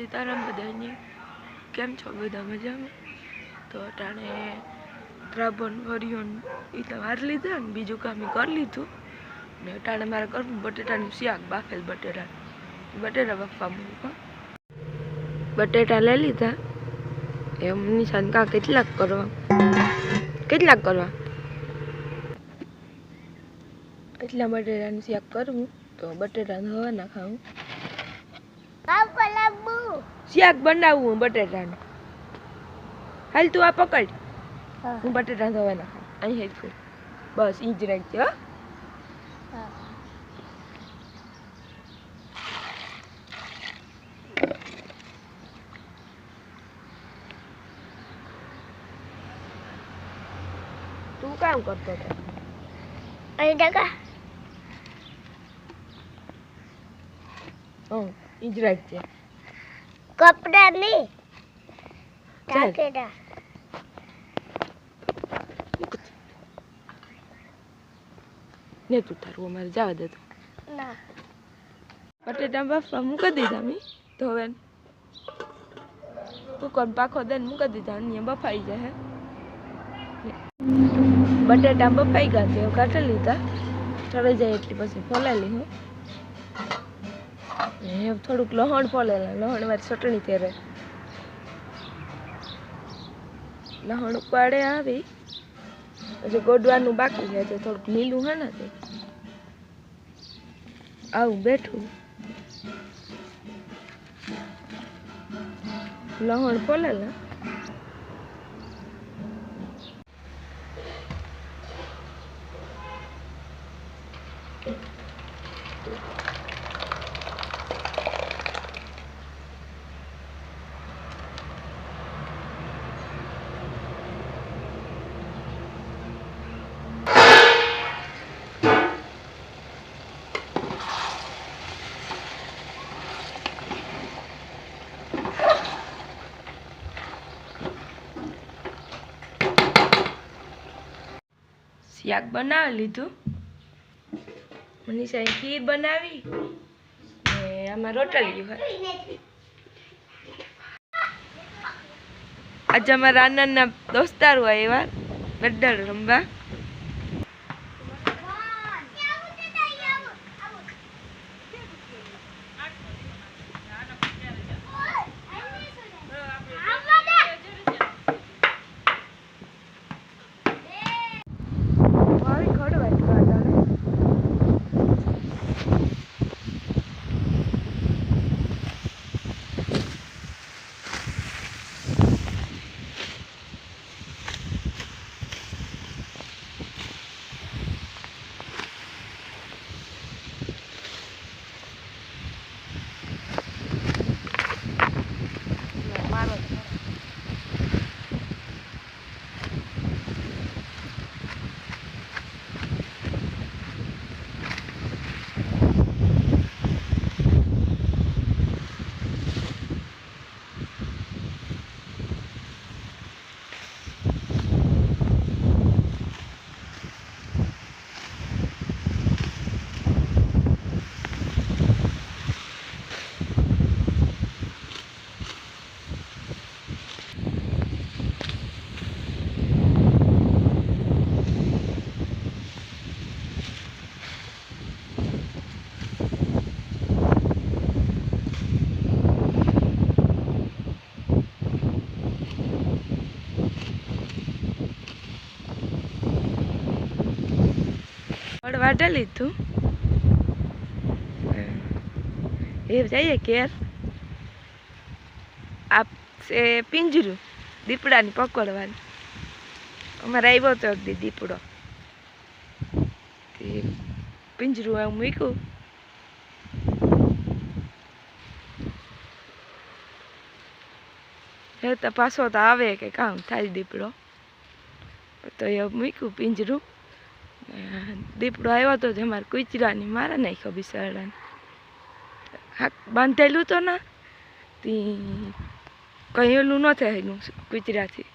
સીતારામ બધાને. કેમ છો બધા મજામાં? તો અટાણે ત્રાબન વરિયોન એ તો વાર લીધા ને બીજું કામ કરી લીધું. ને અટાણે મારે કરવું બટેટાનું શાક, બાફેલ બટેટા. બટેટા બાફવા મૂકવા બટેટા લઈ લીધા. એમ નિશાન કા કેટલાક કરવા? કેટલાક કરવા? એટલા બટેટાનું શાક કરવું તો બટેટા ધોવા નાખાવું શાક બનાવવું બટેટાનું હાલ તું આ પકડ હું બટેટા ધોવા નાખા અહીં હેઠું બસ ઈ જ રાખજે હો તું કામ કરતો હતો હં ઈ જ રાખજે કપડા નહીં ટાકેડા ને તું તારું અમારે જવા દે તું. ના. બટેટા બાફવા મૂકી દીધા મી. ધોવેન તું કુકર પાખો દઈને મૂકી દીધા અહીંયા બફાઈ જાય બટેટા બફાઈ ગયા તે કાઢી લીધા. ચડે જાય એટલી પછી ફોલેલી હું. થોડુંક લહણ ફોલેલા લહણ વાળી ચટણી ત્યારે લહણ ઉપાડે આવી. પછી ગોડવાનું બાકી છે તે થોડુંક લીલું હે ને તે. આવું બેઠું. લહણ ફોલેલા શાક બનાવી લીધું. મનીષાએ ખીર બનાવી. ને આમાં રોટલી હોય. આજે અમારા આનંદના દોસ્તારો આવ્યા બધા રમવા મારી ખડવાય કાઢાને મારો ફળ વાટે લીધું. એ જઈએ ઘેર. આપશે પિંજરું દીપડાની પકડવાની. અમારે આવ્યો હતો એક દીપડો. પિંજરું એવું મૂક્યું. હે તો પાછો તો આવે કે કામ થાય દીપડો. તો એ મૂક્યું પિંજરું. દીપડો આવ્યો હતો તે મારે કૂચરાની મારે નાખ્યો બિસાડાને. હા, બાંધેલું તો ના કંઈ ઓલું ન થાય એનું કૂતરાથી